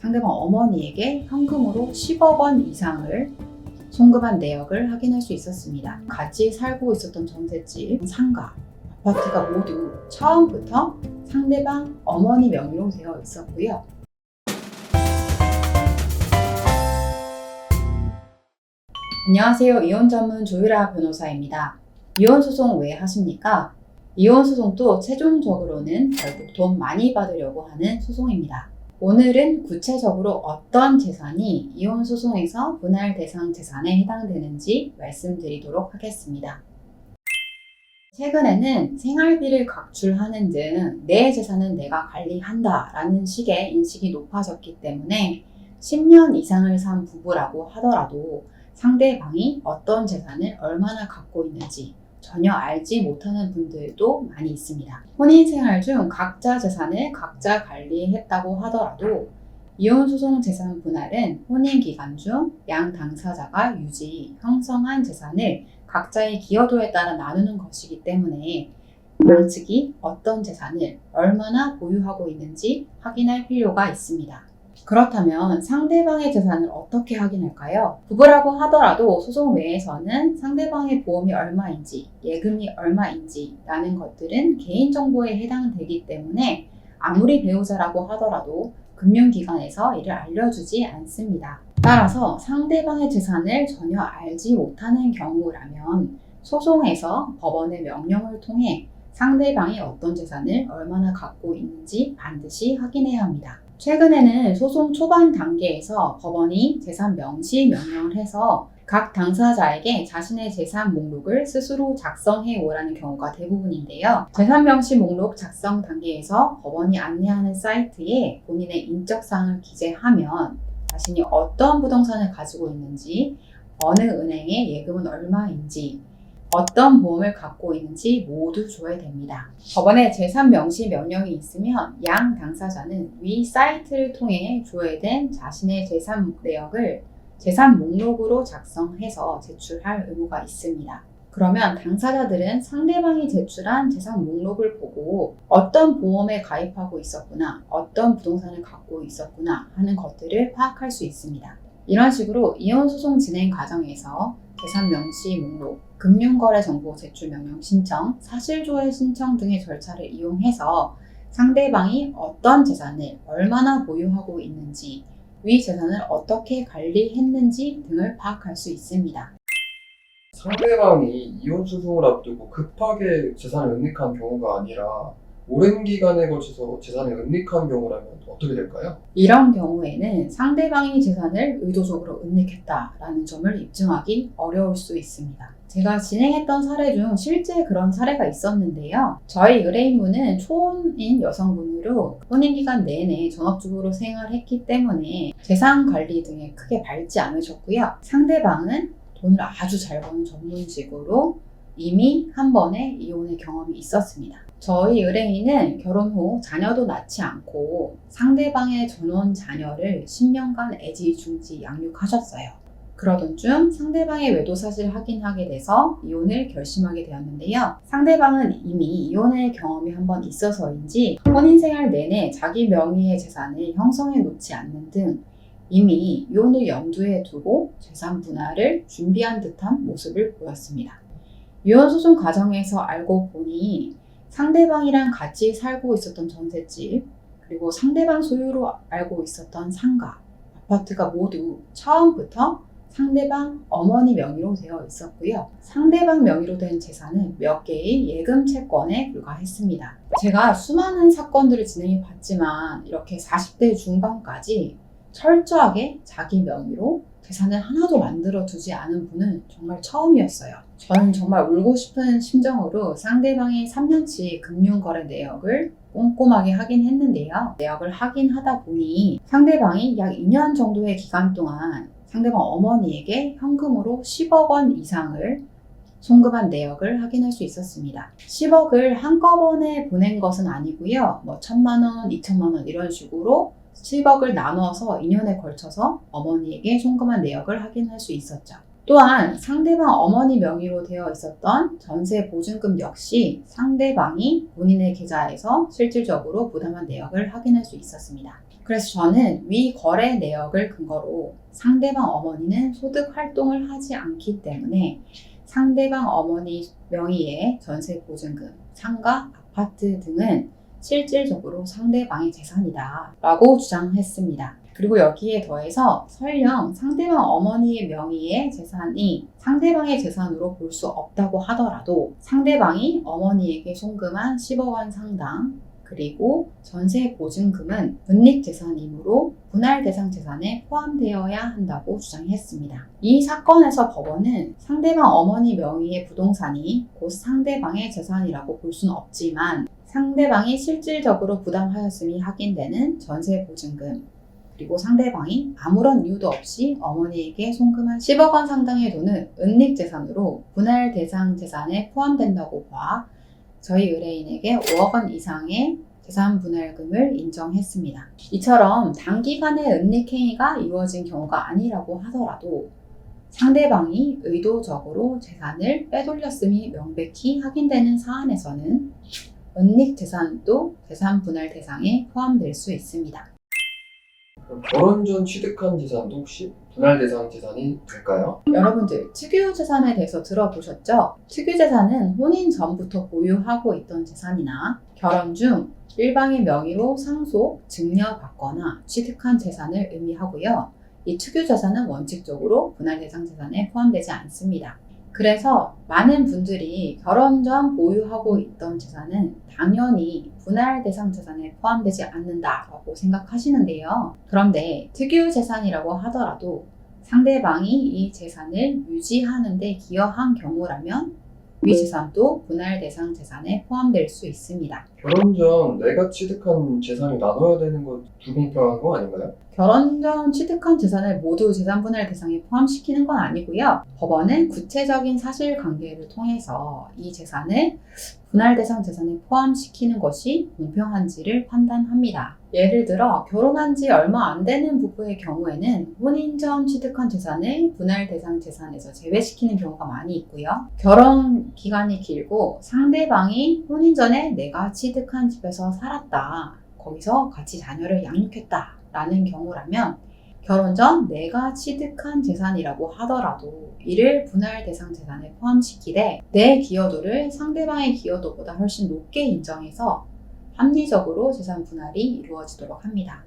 상대방 어머니에게 현금으로 10억 원 이상을 송금한 내역을 확인할 수 있었습니다. 같이 살고 있었던 전셋집, 상가, 아파트가 모두 처음부터 상대방 어머니 명의로 되어 있었고요. 안녕하세요. 이혼 전문 조유라 변호사입니다. 이혼 소송 왜 하십니까? 이혼 소송도 최종적으로는 결국 돈 많이 받으려고 하는 소송입니다. 오늘은 구체적으로 어떤 재산이 이혼 소송에서 분할 대상 재산에 해당되는지 말씀드리도록 하겠습니다. 최근에는 생활비를 각출하는 등 내 재산은 내가 관리한다 라는 식의 인식이 높아졌기 때문에 10년 이상을 산 부부라고 하더라도 상대방이 어떤 재산을 얼마나 갖고 있는지 전혀 알지 못하는 분들도 많이 있습니다. 혼인 생활 중 각자 재산을 각자 관리했다고 하더라도 이혼 소송 재산 분할은 혼인 기간 중 양 당사자가 유지, 형성한 재산을 각자의 기여도에 따라 나누는 것이기 때문에 양측이 어떤 재산을 얼마나 보유하고 있는지 확인할 필요가 있습니다. 그렇다면 상대방의 재산을 어떻게 확인할까요? 부부라고 하더라도 소송 외에서는 상대방의 보험이 얼마인지, 예금이 얼마인지 라는 것들은 개인정보에 해당되기 때문에 아무리 배우자라고 하더라도 금융기관에서 이를 알려주지 않습니다. 따라서 상대방의 재산을 전혀 알지 못하는 경우라면 소송에서 법원의 명령을 통해 상대방이 어떤 재산을 얼마나 갖고 있는지 반드시 확인해야 합니다. 최근에는 소송 초반 단계에서 법원이 재산 명시 명령을 해서 각 당사자에게 자신의 재산 목록을 스스로 작성해 오라는 경우가 대부분인데요. 재산 명시 목록 작성 단계에서 법원이 안내하는 사이트에 본인의 인적사항을 기재하면 자신이 어떤 부동산을 가지고 있는지, 어느 은행에 예금은 얼마인지, 어떤 보험을 갖고 있는지 모두 줘야 됩니다. 법원에 재산 명시 명령이 있으면 양 당사자는 위 사이트를 통해 줘야 된 자신의 재산 내역을 재산 목록으로 작성해서 제출할 의무가 있습니다. 그러면 당사자들은 상대방이 제출한 재산 목록을 보고 어떤 보험에 가입하고 있었구나, 어떤 부동산을 갖고 있었구나 하는 것들을 파악할 수 있습니다. 이런 식으로 이혼소송 진행 과정에서 재산 명시 목록, 금융거래 정보 제출 명령 신청, 사실조회 신청 등의 절차를 이용해서 상대방이 어떤 재산을 얼마나 보유하고 있는지, 위 재산을 어떻게 관리했는지 등을 파악할 수 있습니다. 상대방이 이혼 소송을 앞두고 급하게 재산을 은닉한 경우가 아니라 오랜 기간에 걸쳐서 재산을 은닉한 경우라면 어떻게 될까요? 이런 경우에는 상대방이 재산을 의도적으로 은닉했다라는 점을 입증하기 어려울 수 있습니다. 제가 진행했던 사례 중 실제 그런 사례가 있었는데요. 저희 의뢰인분은 초혼인 여성분으로 혼인기간 내내 전업주부로 생활했기 때문에 재산 관리 등에 크게 밟지 않으셨고요. 상대방은 돈을 아주 잘 버는 전문직으로 이미 한 번의 이혼의 경험이 있었습니다. 저희 의뢰인은 결혼 후 자녀도 낳지 않고 상대방의 전원 자녀를 10년간 애지중지 양육하셨어요. 그러던 중 상대방의 외도 사실을 확인하게 돼서 이혼을 결심하게 되었는데요. 상대방은 이미 이혼의 경험이 한 번 있어서인지 혼인 생활 내내 자기 명의의 재산을 형성해 놓지 않는 등 이미 이혼을 염두에 두고 재산 분할을 준비한 듯한 모습을 보였습니다. 이혼 소송 과정에서 알고 보니 상대방이랑 같이 살고 있었던 전셋집, 그리고 상대방 소유로 알고 있었던 상가, 아파트가 모두 처음부터 상대방 어머니 명의로 되어 있었고요. 상대방 명의로 된 재산은 몇 개의 예금 채권에 불과했습니다. 제가 수많은 사건들을 진행해 봤지만 이렇게 40대 중반까지 철저하게 자기 명의로 재산을 하나도 만들어 두지 않은 분은 정말 처음이었어요. 저는 정말 울고 싶은 심정으로 상대방의 3년치 금융거래 내역을 꼼꼼하게 확인했는데요. 내역을 확인하다 보니 상대방이 약 2년 정도의 기간 동안 상대방 어머니에게 현금으로 10억 원 이상을 송금한 내역을 확인할 수 있었습니다. 10억을 한꺼번에 보낸 것은 아니고요. 뭐 천만 원, 이천만 원 이런 식으로 10억을 나눠서 2년에 걸쳐서 어머니에게 송금한 내역을 확인할 수 있었죠. 또한 상대방 어머니 명의로 되어 있었던 전세 보증금 역시 상대방이 본인의 계좌에서 실질적으로 부담한 내역을 확인할 수 있었습니다. 그래서 저는 위 거래 내역을 근거로 상대방 어머니는 소득 활동을 하지 않기 때문에 상대방 어머니 명의의 전세 보증금, 상가, 아파트 등은 실질적으로 상대방의 재산이다 라고 주장했습니다. 그리고 여기에 더해서 설령 상대방 어머니의 명의의 재산이 상대방의 재산으로 볼 수 없다고 하더라도 상대방이 어머니에게 송금한 10억 원 상당 그리고 전세 보증금은 분립 재산이므로 분할 대상 재산에 포함되어야 한다고 주장했습니다. 이 사건에서 법원은 상대방 어머니 명의의 부동산이 곧 상대방의 재산이라고 볼 수는 없지만 상대방이 실질적으로 부담하였음이 확인되는 전세 보증금 그리고 상대방이 아무런 이유도 없이 어머니에게 송금한 10억 원 상당의 돈은 은닉 재산으로 분할 대상 재산에 포함된다고 봐 저희 의뢰인에게 5억 원 이상의 재산 분할금을 인정했습니다. 이처럼 단기간에 은닉 행위가 이루어진 경우가 아니라고 하더라도 상대방이 의도적으로 재산을 빼돌렸음이 명백히 확인되는 사안에서는 은닉 재산도 재산 분할 대상에 포함될 수 있습니다. 그럼 결혼 전 취득한 재산도 혹시 분할 대상 재산이 될까요? 여러분들 특유 재산에 대해서 들어보셨죠? 특유 재산은 혼인 전부터 보유하고 있던 재산이나 결혼 중 일방의 명의로 상속, 증여받거나 취득한 재산을 의미하고요. 이 특유 재산은 원칙적으로 분할 대상 재산에 포함되지 않습니다. 그래서 많은 분들이 결혼 전 보유하고 있던 재산은 당연히 분할 대상 재산에 포함되지 않는다라고 생각하시는데요. 그런데 특유 재산이라고 하더라도 상대방이 이 재산을 유지하는 데 기여한 경우라면 위 재산도 분할 대상 재산에 포함될 수 있습니다. 결혼 전 내가 취득한 재산을 나눠야 되는 건 불공평한 거 아닌가요? 결혼 전 취득한 재산을 모두 재산 분할 대상에 포함시키는 건 아니고요. 법원은 구체적인 사실관계를 통해서 이 재산을 분할 대상 재산에 포함시키는 것이 공평한지를 판단합니다. 예를 들어 결혼한 지 얼마 안 되는 부부의 경우에는 혼인 전 취득한 재산을 분할 대상 재산에서 제외시키는 경우가 많이 있고요. 결혼 기간이 길고 상대방이 혼인 전에 내가 취득한 집에서 살았다. 거기서 같이 자녀를 양육했다. 라는 경우라면 결혼 전 내가 취득한 재산이라고 하더라도 이를 분할 대상 재산에 포함시키되 내 기여도를 상대방의 기여도보다 훨씬 높게 인정해서 합리적으로 재산 분할이 이루어지도록 합니다.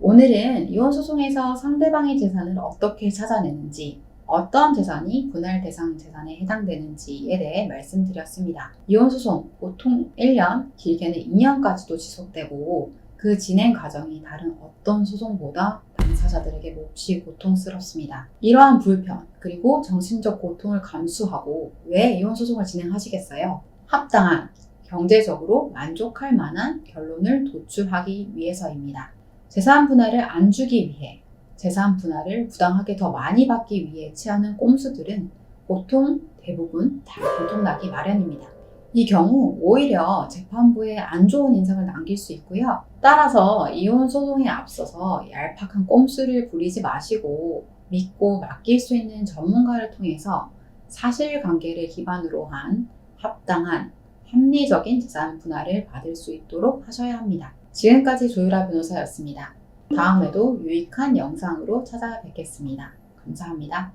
오늘은 이혼 소송에서 상대방의 재산을 어떻게 찾아내는지 어떤 재산이 분할 대상 재산에 해당되는지에 대해 말씀드렸습니다. 이혼 소송 보통 1년, 길게는 2년까지도 지속되고 그 진행 과정이 다른 어떤 소송보다 당사자들에게 몹시 고통스럽습니다. 이러한 불편, 그리고 정신적 고통을 감수하고 왜 이혼 소송을 진행하시겠어요? 합당한, 경제적으로 만족할 만한 결론을 도출하기 위해서입니다. 재산 분할을 안 주기 위해, 재산 분할을 부당하게 더 많이 받기 위해 취하는 꼼수들은 보통 대부분 다 들통나기 마련입니다. 이 경우 오히려 재판부에 안 좋은 인상을 남길 수 있고요. 따라서 이혼 소송에 앞서서 얄팍한 꼼수를 부리지 마시고 믿고 맡길 수 있는 전문가를 통해서 사실관계를 기반으로 한 합당한 합리적인 재산 분할을 받을 수 있도록 하셔야 합니다. 지금까지 조유라 변호사였습니다. 다음에도 유익한 영상으로 찾아뵙겠습니다. 감사합니다.